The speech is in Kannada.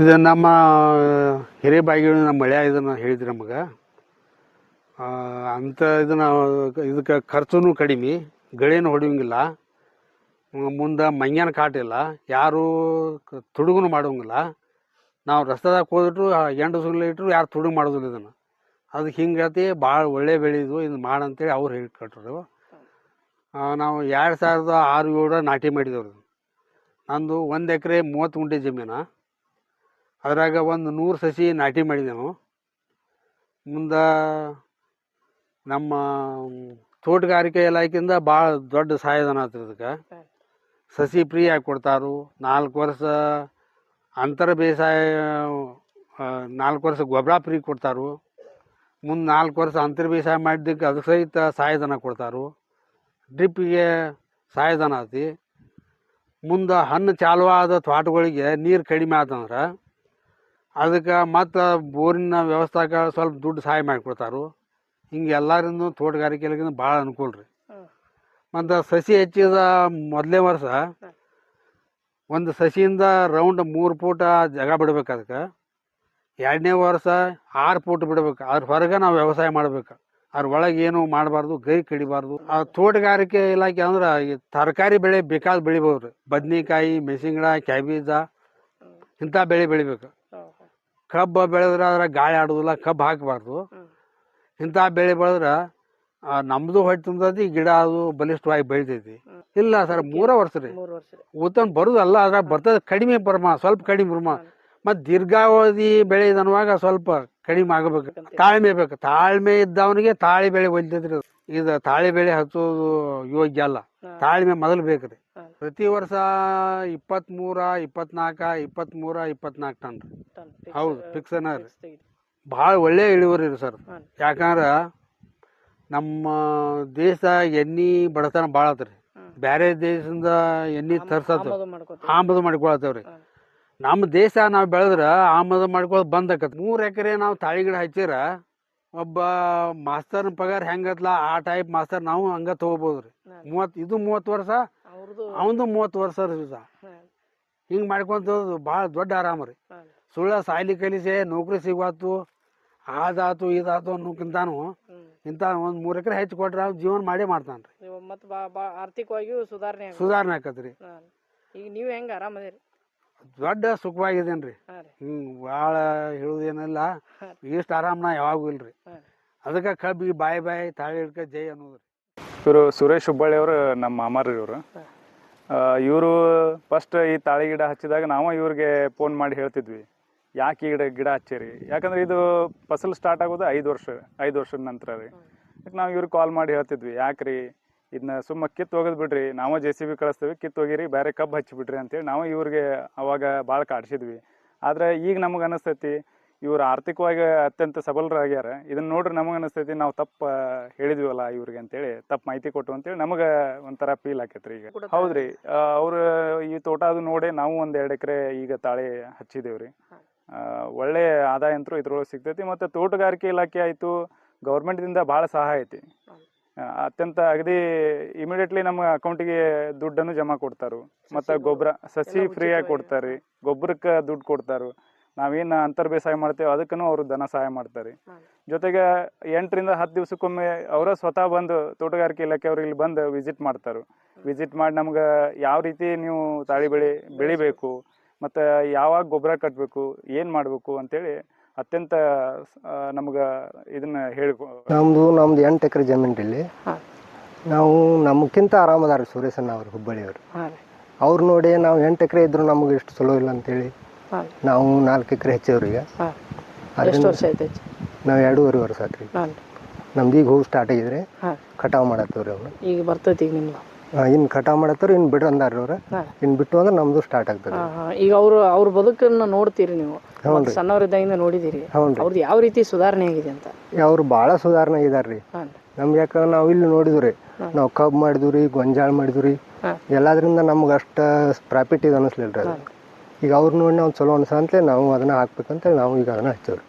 ಇದು ನಮ್ಮ ಹಿರೇಬಾಗಿಗಳು ನಮ್ಮ ಮಳೆ ಇದನ್ನು ಹೇಳಿದ್ರಿ ನಮಗೆ. ಅಂಥ ಇದನ್ನು ಇದಕ್ಕೆ ಖರ್ಚು ಕಡಿಮೆ, ಗಳೇನು ಹೊಡಿಯೋಂಗಿಲ್ಲ. ಮುಂದೆ ಮಂಗ್ಯಾನ ಕಾಟಿಲ್ಲ ಯಾರು ತುಡುಗುನು ಮಾಡೋಂಗಿಲ್ಲ. ನಾವು ರಸ್ತೆದಾಗ ಹೋದಿಟ್ರು ಎಂಟು ಸುಳ್ಳು ಇಟ್ಟರು ಯಾರು ತುಡುಗು ಮಾಡೋದಿಲ್ಲ ಇದನ್ನು. ಅದಕ್ಕೆ ಹಿಂಗತಿ ಭಾಳ ಒಳ್ಳೆ ಬೆಳೆದು ಇದು ಮಾಡಂತೇಳಿ ಅವ್ರು ಹೇಳಿ ಕಟ್ಟರು ನಾವು ಎರಡು ಸಾವಿರದ ಆರು ಏಳು ನಾಟಿ ಮಾಡಿದವ್ರು. ನಂದು ಒಂದು ಎಕರೆ ಮೂವತ್ತು ಗುಂಟೆ ಜಮೀನು. ಅದ್ರಾಗ ಒಂದು ನೂರು ಸಸಿ ನಾಟಿ ಮಾಡಿದೆವು. ಮುಂದೆ ನಮ್ಮ ತೋಟಗಾರಿಕೆ ಇಲಾಖೆಯಿಂದ ಭಾಳ ದೊಡ್ಡ ಸಹಾಯಧನ ಆಯ್ತು ಇದಕ್ಕೆ ಸಸಿ ಫ್ರೀ ಆಗಿ ಕೊಡ್ತಾರು. ನಾಲ್ಕು ವರ್ಷ ಅಂತರ ಬೇಸಾಯ ನಾಲ್ಕು ವರ್ಷ ಗೊಬ್ಬರ ಫ್ರೀ ಕೊಡ್ತಾರು. ಮುಂದೆ ನಾಲ್ಕು ವರ್ಷ ಅಂತರ ಬೇಸಾಯ ಮಾಡಿದ್ದಕ್ಕೆ ಅದಕ್ಕೆ ಸಹಿತ ಸಹಾಯಧನ ಕೊಡ್ತಾರು. ಡ್ರಿಪ್ಪಿಗೆ ಸಹಾಯಧನ ಆತಿ ಮುಂದೆ ಹಣ್ಣು ಚಾಲುವಾದ ತ್ವಾಟಗಳಿಗೆ ನೀರು ಕಡಿಮೆ ಆತಂದ್ರೆ ಅದಕ್ಕೆ ಮತ್ತು ಬೋರಿನ ವ್ಯವಸ್ಥೆಗೆ ಸ್ವಲ್ಪ ದುಡ್ಡು ಸಹಾಯ ಮಾಡಿಕೊಡ್ತಾರೆ. ಹಿಂಗೆ ಎಲ್ಲರಿಂದ ತೋಟಗಾರಿಕೆ ಇಲಾಖೆಯಿಂದ ಭಾಳ ಅನುಕೂಲ ರೀ. ಮತ್ತು ಸಸಿ ಹೆಚ್ಚಿದ ಮೊದಲೇ ವರ್ಷ ಒಂದು ಸಸಿಯಿಂದ ರೌಂಡ್ ಮೂರು ಫೂಟ ಜಾಗ ಬಿಡ್ಬೇಕು ಅದಕ್ಕೆ. ಎರಡನೇ ವರ್ಷ ಆರು ಫೂಟ್ ಬಿಡ್ಬೇಕು. ಅದ್ರ ಹೊರಗೆ ನಾವು ವ್ಯವಸಾಯ ಮಾಡ್ಬೇಕು. ಅದ್ರ ಒಳಗೆ ಏನು ಮಾಡಬಾರ್ದು ಗೈ ಕಡಿಬಾರ್ದು. ಆ ತೋಟಗಾರಿಕೆ ಇಲಾಖೆ ಅಂದ್ರೆ ಈ ತರಕಾರಿ ಬೆಳೆ ಬೇಕಾದ ಬೆಳಿಬೋದು. ರೀ ಬದ್ನಿಕಾಯಿ ಮೆಸಿಂಗಡ ಕ್ಯಾಬೀಜ ಇಂಥ ಬೆಳೆ ಬೆಳಿಬೇಕು. ಕಬ್ಬು ಬೆಳೆದ್ರೆ ಅದ್ರಾಗ ಗಾಳಿ ಆಡೋದಿಲ್ಲ ಕಬ್ಬು ಹಾಕಬಾರ್ದು. ಇಂಥ ಬೆಳೆ ಬೆಳೆದ್ರೆ ನಮ್ಮದು ನಮ್ದು ಹೊಟ್ಟೆ ತುಂಬತೈತಿ ಗಿಡ ಅದು ಬಲಿಷ್ಠವಾಗಿ ಬೆಳಿತೈತಿ. ಇಲ್ಲ ಸರ್ ಮೂರ ವರ್ಷ ರೀ. ಉತ್ತಮ ಬರುದಲ್ಲ ಅದ್ರಾಗ ಬರ್ತದೆ ಕಡಿಮೆ ಪ್ರಮಾಣ ಸ್ವಲ್ಪ ಕಡಿಮೆ ಪ್ರಮಾಣ. ಮತ್ತು ದೀರ್ಘಾವಧಿ ಬೆಳೆ ಅನ್ನುವಾಗ ಸ್ವಲ್ಪ ಕಡಿಮೆ ಆಗಬೇಕು. ತಾಳ್ಮೆ ಬೇಕು. ತಾಳ್ಮೆ ಇದ್ದವನಿಗೆ ತಾಳಿ ಬೆಳೆ ಒಲ್ತೈತ್ರಿ ಅದು. ಇದು ತಾಳಿ ಬೆಳೆ ಹಚ್ಚೋದು ಯೋಗ್ಯ ಅಲ್ಲ. ತಾಳ್ಮೆ ಮೊದಲು ಬೇಕ್ರಿ. ಪ್ರತಿ ವರ್ಷ ಇಪ್ಪತ್ತ್ಮೂರ ಇಪ್ಪತ್ನಾಲ್ಕ ಇಪ್ಪತ್ತ್ಮೂರ ಇಪ್ಪತ್ನಾಲ್ಕು ಟನ್ ರೀ. ಟನ್ ಹೌದು ಫಿಕ್ಸನ ರೀ. ಫಿಕ್ಸ್ ತೆಗಿರಿ. ಭಾಳ ಒಳ್ಳೆ ಇಳುವರಿ ರೀ ಸರ್. ಯಾಕಂದ್ರೆ ನಮ್ಮ ದೇಶ ಎಣ್ಣೆ ಬಡತನ ಭಾಳ ಆತ್ರಿ. ಬೇರೆ ದೇಶದಿಂದ ಎಣ್ಣೆ ತರ್ಸತ್ತ ಆಮದು ಮಾಡ್ಕೊಳತ್ತೇವ್ರಿ ನಮ್ಮ ದೇಶ ನಾವು ಬೆಳೆದ್ರೆ ಆಮದು ಮಾಡ್ಕೊಳ್ಳೋದು ಬಂದ್ ಆಕತ್. ಮೂರು ಎಕರೆ ನಾವು ತಾಳಿ ಗಿಡ ಹಚ್ಚಿರ ಒಬ್ಬ ಮಾಸ್ತರ್ನ ಪಗಾರ ಹೆಂಗತ್ಲ ಆ ಟೈಪ್ ಮಾಸ್ತರ್ ನಾವು ಹಂಗ ತಗೋಬೋದು ರೀ. ಮೂವತ್ತು ಇದು ಮೂವತ್ತು ವರ್ಷ ಅವಂದು ಮೂವತ್ತು ವರ್ಷ ರೀ ಹಿಂಗ್ ಮಾಡ್ಕೊಂತ ಭಾಳ ದೊಡ್ಡ ಆರಾಮ ರೀ. ಸುಳ್ಳ ಸಾಯ್ಲಿ ಕಲಿಸೆ ನೌಕರಿ ಸಿಗುವಾತು ಅದಾತು ಇದಾತು ಅನ್ನೋಕ್ಕಿಂತಾನು ಇಂತ ಇಂಥ ಒಂದು ಮೂರು ಎಕರೆ ಹೆಚ್ಚು ಕೊಟ್ರೆ ಅವ್ನು ಜೀವನ ಮಾಡೇ ಮಾಡ್ತಾನೆ ರೀ. ಮತ್ತು ಬಾ ಬಾ ಆರ್ಥಿಕವಾಗಿಯೂ ಸುಧಾರಣೆ. ಸುಧಾರಣೆ ಆಕತ್ರಿ ಈಗ ನೀವು ಹೆಂಗೆ ಆರಾಮದಿರಿ ದೊಡ್ಡ ಸುಖವಾಗಿದ್ದೇನೆ ರೀ. ಹಿಂಗೆ ಭಾಳ ಹೇಳುವುದೇನಿಲ್ಲ ಇಷ್ಟು ಆರಾಮ ನಾ ಯಾವಾಗೂ ಇಲ್ರಿ. ಅದಕ್ಕೆ ಕಬ್ಬಿ ಬಾಯ್ ಬಾಯ್ ತಾಳಿ ಹಿಡ್ಕ ಜೈ ಅನ್ನೋದು ರೀ. ಇವರು ಸುರೇಶ್ ಹುಬ್ಬಳ್ಳಿ ಅವರು ನಮ್ಮ ಮಾಮಾರಿ ಇವರು. ಇವರು ಫಸ್ಟ್ ಈ ತಾಳಿ ಗಿಡ ಹಚ್ಚಿದಾಗ ನಾವು ಇವ್ರಿಗೆ ಫೋನ್ ಮಾಡಿ ಹೇಳ್ತಿದ್ವಿ ಯಾಕೆ ಈ ಗಿಡ ಗಿಡ ಹಚ್ಚಿರಿ? ಯಾಕಂದ್ರೆ ಇದು ಫಸಲು ಸ್ಟಾರ್ಟ್ ಆಗೋದು ಐದು ವರ್ಷ ಐದು ವರ್ಷದ ನಂತರ ರೀ. ನಾವು ಇವ್ರಿಗೆ ಕಾಲ್ ಮಾಡಿ ಹೇಳ್ತಿದ್ವಿ ಯಾಕ್ರಿ? ಇದನ್ನ ಸುಮ್ಮ ಕಿತ್ತು ಹೋಗೋದು ಬಿಡ್ರಿ ನಾವು ಜೆ ಸಿ ಬಿ ಕಳಿಸ್ತೀವಿ ಕಿತ್ತು ಹೋಗಿರಿ ಬೇರೆ ಕಬ್ಬು ಹಚ್ಚಿಬಿಡ್ರಿ ಅಂತೇಳಿ ನಾವು ಇವ್ರಿಗೆ ಅವಾಗ ಭಾಳ ಕಾಡ್ಸಿದ್ವಿ. ಆದ್ರೆ ಈಗ ನಮಗೆ ಅನಿಸ್ತೈತಿ ಇವ್ರು ಆರ್ಥಿಕವಾಗಿ ಅತ್ಯಂತ ಸಬಲರಾಗ್ಯಾರ. ಇದನ್ನ ನೋಡ್ರಿ ನಮಗೆ ಅನಿಸ್ತೈತಿ ನಾವು ತಪ್ಪು ಹೇಳಿದ್ವಲ್ಲ ಇವ್ರಿಗೆ ಅಂತೇಳಿ ತಪ್ಪು ಮಾಹಿತಿ ಕೊಟ್ಟು ಅಂತೇಳಿ ನಮಗೆ ಒಂಥರ ಫೀಲ್ ಆಕೈತ್ರಿ ಈಗ. ಹೌದ್ರಿ ಅವ್ರು ಈ ತೋಟ ಅದು ನೋಡಿ ನಾವು ಒಂದ್ ಎರಡು ಎಕರೆ ಈಗ ತಾಳಿ ಹಚ್ಚಿದೇವ್ರಿ. ಒಳ್ಳೆ ಆದಾಯ ಅಂತೂ ಇದ್ರೊಳಗೆ ಸಿಗ್ತೈತಿ ಮತ್ತು ತೋಟಗಾರಿಕೆ ಇಲಾಖೆ ಆಯಿತು ಗೌರ್ಮೆಂಟ್ದಿಂದ ಭಾಳ ಸಹಾಯ ಐತಿ. ಅತ್ಯಂತ ಅಗದಿ ಇಮಿಡಿಯೇಟ್ಲಿ ನಮ್ಮ ಅಕೌಂಟಿಗೆ ದುಡ್ಡನ್ನು ಜಮಾ ಕೊಡ್ತಾರು. ಮತ್ತು ಗೊಬ್ಬರ ಸಸಿ ಫ್ರೀಯಾಗಿ ಕೊಡ್ತಾರೆ ಗೊಬ್ಬರಕ್ಕೆ ದುಡ್ಡು ಕೊಡ್ತಾರು. ನಾವೇನು ಅಂತರ್ ಬೇಸಾಯ ಮಾಡ್ತೇವೆ ಅದಕ್ಕೂ ಅವರು ಧನ ಸಹಾಯ ಮಾಡ್ತಾರೆ. ಜೊತೆಗೆ ಎಂಟರಿಂದ ಹತ್ತು ದಿವಸಕ್ಕೊಮ್ಮೆ ಅವರ ಸ್ವತಃ ಬಂದು ತೋಟಗಾರಿಕೆ ಇಲಾಖೆ ಅವ್ರು ಇಲ್ಲಿ ಬಂದು ವಿಸಿಟ್ ಮಾಡ್ತಾರೆ. ವಿಸಿಟ್ ಮಾಡಿ ನಮ್ಗೆ ಯಾವ ರೀತಿ ನೀವು ತಾಳಿ ಬೆಳೆ ಬೆಳಿಬೇಕು ಮತ್ತು ಯಾವಾಗ ಗೊಬ್ಬರ ಕಟ್ಟಬೇಕು ಏನು ಮಾಡಬೇಕು ಅಂತೇಳಿ ಅತ್ಯಂತ ನಮ್ಗೆ ಇದನ್ನ ಹೇಳ್ಕೊ ನಮ್ಮದು ನಮ್ದು ಎಂಟು ಎಕರೆ ಜಮೀನು ಇಲ್ಲಿ. ನಾವು ನಮಗಿಂತ ಆರಾಮದಾರ ಸುರೇಶಣ್ಣ ಅವರು ಹುಬ್ಬಳ್ಳಿಯವರು. ಅವ್ರು ನೋಡಿ ನಾವು ಎಂಟು ಎಕರೆ ಇದ್ರು ನಮಗೆ ಇಷ್ಟು ಚಲೋ ಇಲ್ಲ ಅಂತೇಳಿ. ನಾವು ನಾಲ್ಕು ಎಕರೆ ಹೆಚ್ಚವ್ರಿಗೆ ಎಷ್ಟು ಅದರಿಂದ ವರ್ಷ ಐತೆ ನಾವು ಎರಡೂವರೆ ವರ್ಷ ಆತ್ರಿ. ಹಾಂ. ನಮ್ದು ಈಗ ಹೂ ಸ್ಟಾರ್ಟ್ ಆಗಿದ್ರೆ ಕಟಾವ್ ಮಾಡತ್ತವ್ರಿ ಅವ್ರು. ಈಗ ಬರ್ತೈತಿ ಈಗ ನಿಮ್ಮ ಇನ್ನು ಕಟಾವು ಮಾಡತ್ತವ್ರು ಇನ್ನು ಬಿಡ್ರಿ ಅಂದಾರ್ರಿ ಅವ್ರು. ಇನ್ ಇನ್ನು ಬಿಟ್ಟು ಅಂದ್ರೆ ನಮ್ದು ಸ್ಟಾರ್ಟ್ ಆಗ್ತದೆ ಈಗ ಅವರು ಅವ್ರ ಬದುಕನ್ನ ನೋಡ್ತೀರಿ ನೀವು. ನೋಡಿದೀರಿ ಸಣ್ಣವರಿದ್ದಾಗಿಂದ ನೋಡಿದ್ದೀರಿ ಹ್ಞೂ ಅವ್ರದ್ದು ಯಾವ ರೀತಿ ಸುಧಾರಣೆ ಆಗಿದೆ ಅಂತ? ಅವ್ರು ಭಾಳ ಸುಧಾರಣೆ ಇದ್ದಾರೆ ರೀ ಹಾಂ. ನಮ್ಗೆ ಯಾಕಂದ್ರೆ ನಾವು ಇಲ್ಲಿ ನೋಡಿದ್ವಿ ನಾವು ಕಬ್ಬು ಮಾಡಿದ್ವಿ ರೀ ಗೊಂಜಾಳ ಮಾಡಿದ್ವಿ ರೀ ಎಲ್ಲದರಿಂದ ಎಲ್ಲದ್ರಿಂದ ನಮ್ಗೆ ಅಷ್ಟು ಪ್ರಾಫಿಟ್ ಇದು ಅನ್ನಿಸ್ಲಿಲ್ಲ ರೀ ಅದು ಈಗ ಅವ್ರು ನೋಡಿ ನಾವು ಚಲೋ ಅನ್ಸಂತಲೇ ನಾವು ಅದನ್ನು ಹಾಕ್ಬೇಕಂತೇಳಿ ನಾವು ಈಗ ಅದನ್ನು ಹಚ್ಚೇವ್ರಿ